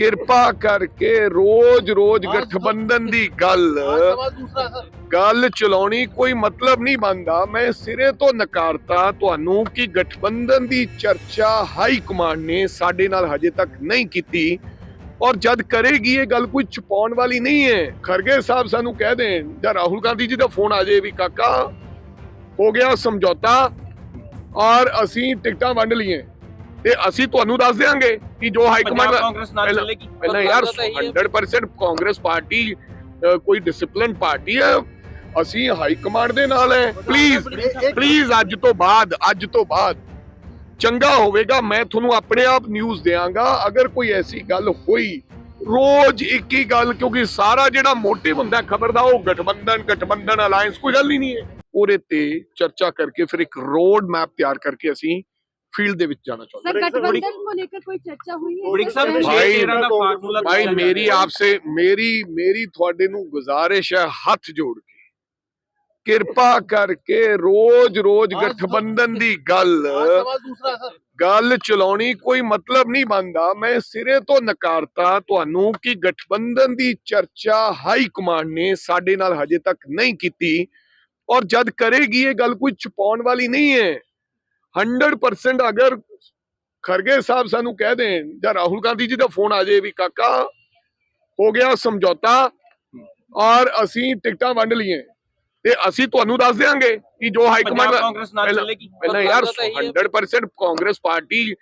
ਕਿਰਪਾ ਕਰਕੇ ਰੋਜ਼-ਰੋਜ਼ ਗਠਬੰਧਨ ਦੀ ਗੱਲ। ਗੱਲ ਚਲਾਉਣੀ ਕੋਈ ਮਤਲਬ ਨਹੀਂ ਬੰਦਾ ਮੈਂ ਸਿਰੇ ਤੋਂ ਨਕਾਰਤਾ। ਤੁਹਾਨੂੰ ਕਿ ਗਠਬੰਧਨ ਦੀ ਚਰਚਾ ਹਾਈ ਕਮਾਂਡ ਨੇ ਸਾਡੇ ਨਾਲ ਹਜੇ ਤੱਕ ਨਹੀਂ ਕੀਤੀ। ਔਰ ਜਦ ਕਰੇਗੀ ਇਹ ਗੱਲ ਕੋਈ ਛੁਪਾਉਣ ਵਾਲੀ ਨਹੀਂ ਹੈ। ਖਰਗੇ ਸਾਹਿਬ ਸਾਨੂੰ ਕਹਿ ਦੇਣ ਜਾਂ ਰਾਹੁਲ ਗਾਂਧੀ ਜੀ ਦਾ ਫੋਨ ਆ ਜੇ ਵੀ ਕਾਕਾ ਹੋ ਗਿਆ ਸਮਝੌਤਾ ਔਰ ਅਸੀਂ ਟਿਕਟਾਂ ਵੰਡ ਲਈਏ ਤੇ ਅਸੀਂ ਤੁਹਾਨੂੰ ਦੱਸ ਦਿਆਂਗੇ ਕਿ ਜੋ ਹਾਈ ਕਮਾਂਡ ਪੰਜਾਬ ਕਾਂਗਰਸ ਨਾਲ ਪਹਿਲਾਂ- ਚੱਲੇਗੀ। ਪਹਿਲਾਂ ਯਾਰ 100% ਕਾਂਗਰਸ ਪਾਰਟੀ ਕੋਈ ਡਿਸਪਲਿਨ ਪਾਰਟੀ ਹੈ। ਅਸੀਂ ਹਾਈ ਕਮਾਂਡ ਦੇ ਨਾਲ ਹੈ। ਪਲੀਜ਼ ਪਲੀਜ਼ ਅੱਜ ਤੋਂ ਬਾਅਦ ਅੱਜ ਤੋਂ ਬਾਅਦ ਚੰਗਾ ਹੋਵੇਗਾ ਮੈਂ ਤੁਹਾਨੂੰ ਆਪਣੇ ਆਪ ਨਿਊਜ਼ ਦੇਵਾਂਗਾ ਅਗਰ ਕੋਈ ਐਸੀ ਗੱਲ ਹੋਈ ਰੋਜ਼ ਇੱਕ ਹੀ ਗੱਲ ਕਿਉਂਕਿ ਸਾਰਾ ਜਿਹੜਾ ਮੋਟਿਵ ਹੁੰਦਾ ਖਬਰ ਦਾ ਉਹ ਗਠਬੰਧਨ ਗਠਬੰਧਨ ਅਲਾਈਅੰਸ ਕੋਈ ਗੱਲ ਹੀ ਨਹੀਂ ਹੈ। ਉਹਦੇ ਤੇ ਚਰਚਾ ਕਰਕੇ ਫਿਰ ਇੱਕ ਰੋਡ ਮੈਪ ਤਿਆਰ ਕਰਕੇ ਅਸੀਂ ਫੀਲਡ ਦੇ ਵਿੱਚ ਜਾਣਾ ਚਾਹੁੰਦੇ सर बड़ी- गठबंधन को लेकर कोई चर्चा हुई है ਬੜਿਕ ਸਾਹਿਬ सर? भाई- 13 ਦਾ ਫਾਰਮੂਲਾ ਭਾਈ ਮੇਰੀ ਆਪਸੇ ਮੇਰੀ ਮੇਰੀ ਤੁਹਾਡੇ ਨੂੰ ਗੁਜ਼ਾਰਿਸ਼ ਹੈ ਹੱਥ ਜੋੜ ਕੇ ਕਿਰਪਾ ਕਰਕੇ ਰੋਜ਼-ਰੋਜ਼ हाँ, ਗਠਬੰਧਨ ਦੀ ਗੱਲ सवाल दूसरा सर ਗੱਲ ਚਲਾਉਣੀ ਕੋਈ ਮਤਲਬ ਨਹੀਂ ਬਣਦਾ ਮੈਂ ਸਿਰੇ ਤੋਂ ਨਕਾਰਤਾ ਤੁਹਾਨੂੰ ਕਿ ਗਠਬੰਧਨ ਦੀ ਚਰਚਾ ਹਾਈ ਕਮਾਂਡ ਨੇ ਸਾਡੇ ਨਾਲ ਹਜੇ ਤੱਕ ਨਹੀਂ ਕੀਤੀ ਔਰ ਜਦ ਕਰੇਗੀ ਇਹ ਗੱਲ ਕੋਈ ਛੁਪਾਉਣ ਵਾਲੀ ਨਹੀਂ ਹੈ 100% ਅਗਰ ਖਰਗੇ ਸਾਹਿਬ ਸਾਨੂੰ ਕਹਿ ਦੇਣ ਜਾਂ ਰਾਹੁਲ ਗਾਂਧੀ ਜੀ ਦਾ ਫੋਨ ਆ ਜਾਏ ਵੀ ਕਾਕਾ ਹੋ ਗਿਆ ਸਮਝੌਤਾ ਔਰ ਅਸੀਂ ਟਿਕਟਾਂ ਵੰਡ ਲਈਏ ਤੇ ਅਸੀਂ ਤੁਹਾਨੂੰ ਦੱਸ ਦਿਆਂਗੇ ਕਿ ਜੋ ਹਾਈ ਕਮਾਂਡ ਪੰਜਾਬ ਕਾਂਗਰਸ ਨਾਲ ਪਹਿਲਾਂ- ਚੱਲੇਗੀ। ਪਹਿਲਾਂ ਯਾਰ 100% ਕਾਂਗਰਸ ਪਾਰਟੀ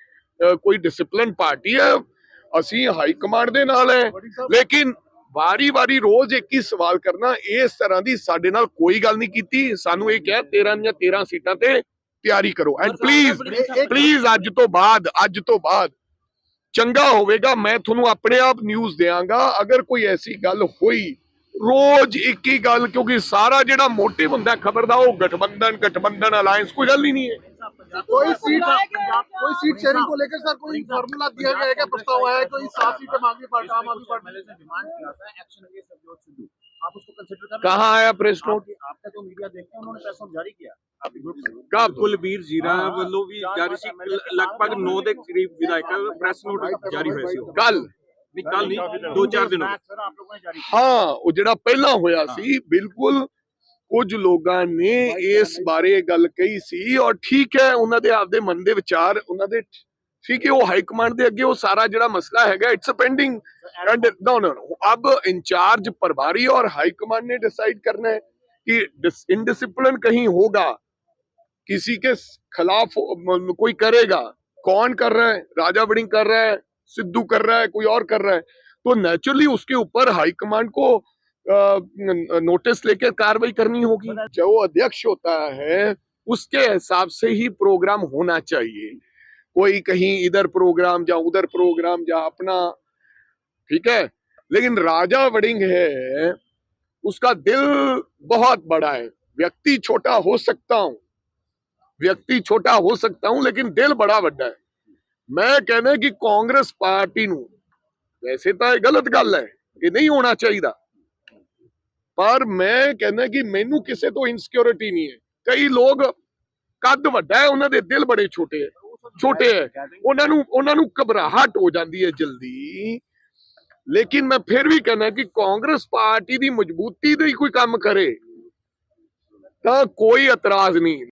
ਕੋਈ ਡਿਸਪਲਿਨ ਪਾਰਟੀ ਹੈ। ਅਸੀਂ ਹਾਈ ਕਮਾਂਡ ਦੇ ਨਾਲ ਹੈ। ਲੇਕਿਨ ਵਾਰੀ-ਵਾਰੀ ਰੋਜ਼ ਇੱਕ ਹੀ ਸਵਾਲ ਕਰਨਾ ਇਸ ਤਰ੍ਹਾਂ ਦੀ ਸਾਡੇ ਨਾਲ ਕੋਈ ਗੱਲ ਨਹੀਂ ਕੀਤੀ। ਸਾਨੂੰ ਇਹ ਕਿਹਾ 13 ਜਾਂ 13 ਸੀਟਾਂ ਤੇ ਤਿਆਰੀ ਕਰੋ ਐਂਡ ਪਲੀਜ਼ ਪਲੀਜ਼ ਅੱਜ ਤੋਂ ਬਾਅਦ ਅੱਜ ਤੋਂ ਬਾਅਦ ਚੰਗਾ ਹੋਵੇਗਾ ਮੈਂ ਤੁਹਾਨੂੰ ਆਪਣੇ ਆਪ ਨਿਊਜ਼ ਦੇਵਾਂਗਾ ਅਗਰ ਕੋਈ ਐਸੀ ਗੱਲ ਹੋਈ ਰੋਜ਼ ਇੱਕ ਹੀ ਗੱਲ ਕਿਉਂਕਿ ਸਾਰਾ ਜਿਹੜਾ ਮੋਟਿਵ ਹੁੰਦਾ ਖਬਰ ਦਾ ਉਹ ਗਠਬੰਧਨ ਗਠਬੰਧਨ ਅਲਾਈਅੰਸ ਕੋਈ ਗੱਲ ਹੀ ਨਹੀਂ ਹੈ कोई सीट कोई सीट शेयरिंग को लेकर सर कोई फॉर्मूला दिया गया है क्या प्रस्ताव आया है कोई सात सीटें मांगी पार्टी आम आदमी पार्टी से डिमांड किया था एक्शन अगेंस्ट नवजोत सिद्धू आप उसको कंसिडर कर कहाँ आया प्रेस नोट आपके- आपका जो मीडिया देखते हैं उन्होंने प्रेस नोट जारी किया ਕਾ ਕੁਲਬੀਰ ਜੀਰਾ ਵੱਲੋਂ ਵੀ ਜਾਰੀ ਸੀ। ਲਗਭਗ 9 ਦੇ ਕਰੀਬ ਵਿਧਾਇਕਾਂ ਪ੍ਰੈਸ ਨੋਟ ਜਾਰੀ ਹੋਇਆ ਸੀ ਕੱਲ ਨਹੀਂ ਕੱਲ ਨਹੀਂ ਦੋ ਚਾਰ ਦਿਨ ਹਾਂ ਉਹ ਜਿਹੜਾ ਪਹਿਲਾਂ ਹੋਇਆ ਸੀ ਬਿਲਕੁਲ ਕੁਝ ਲੋਕਾਂ ਨੇ ਇਸ ਬਾਰੇ ਗੱਲ ਕਹੀ ਸੀ ਔਰ ਠੀਕ ਹੈ ਉਹਨਾਂ ਦੇ ਆਪਦੇ ਮਨ ਦੇ ਵਿਚਾਰ ਉਹਨਾਂ ਦੇ ਠੀਕ ਹੈ ਉਹ ਹਾਈ ਕਮਾਂਡ ਦੇ ਅੱਗੇ ਉਹ ਸਾਰਾ ਜਿਹੜਾ ਮਸਲਾ ਹੈਗਾ ਇਟਸ ਪੈਂਡਿੰਗ ਨੋ ਨੋ ਅਬ ਇੰਚਾਰਜ ਪ੍ਰਭਾਰੀ ਔਰ ਹਾਈ ਕਮਾਂਡ ਨੇ ਡਿਸਾਈਡ ਕਰਨਾ ਹੈ ਕਿ ਇਨਡਿਸਪਲਿਨ ਕਹੀਂ ਹੋਗਾ। किसी के खिलाफ कोई करेगा। कौन कर रहा है? राजा वड़िंग कर रहा है सिद्धू कर रहा है कोई और कर रहा है। तो नेचुरली उसके ऊपर हाई कमांड को नोटिस लेकर कार्रवाई करनी होगी। जो अध्यक्ष होता है उसके हिसाब से ही प्रोग्राम होना चाहिए। कोई कहीं इधर प्रोग्राम जा उधर प्रोग्राम जा अपना ठीक है? लेकिन राजा वड़िंग है उसका दिल बहुत बड़ा है। व्यक्ति छोटा हो सकता हूँ। व्यक्ति छोटा हो सकता हूं लेकिन दिल बड़ा ਵੱਡਾ ਹੈ ਮੈਂ ਕਹਿੰਦਾ ਕਿ ਕਾਂਗਰਸ ਪਾਰਟੀ ਨੂੰ ਵੈਸੇ ਤਾਂ ਇਹ ਗਲਤ ਗੱਲ ਹੈ ਇਹ ਨਹੀਂ ਹੋਣਾ ਚਾਹੀਦਾ ਪਰ ਮੈਂ ਕਹਿੰਦਾ ਕਿ ਮੈਨੂੰ ਕਿਸੇ ਤੋਂ ਇਨਸਿਕਿਉਰਿਟੀ ਨਹੀਂ ਹੈ ਕਈ ਲੋਕ ਕੱਦ ਵੱਡਾ ਹੈ ਉਹਨਾਂ ਦੇ ਦਿਲ ਬੜੇ ਛੋਟੇ ਹੈ ਛੋਟੇ ਹੈ ਉਹਨਾਂ ਨੂੰ ਉਹਨਾਂ ਨੂੰ ਘਬਰਾਹਟ ਹੋ ਜਾਂਦੀ ਹੈ ਜਲਦੀ ਲੇਕਿਨ ਮੈਂ ਫਿਰ ਵੀ ਕਹਿੰਦਾ ਕਿ ਕਾਂਗਰਸ ਪਾਰਟੀ ਦੀ ਮਜ਼ਬੂਤੀ ਦੇ ਹੀ ਕੋਈ ਕੰਮ ਕਰੇ ਤਾਂ ਕੋਈ ਇਤਰਾਜ਼ ਨਹੀਂ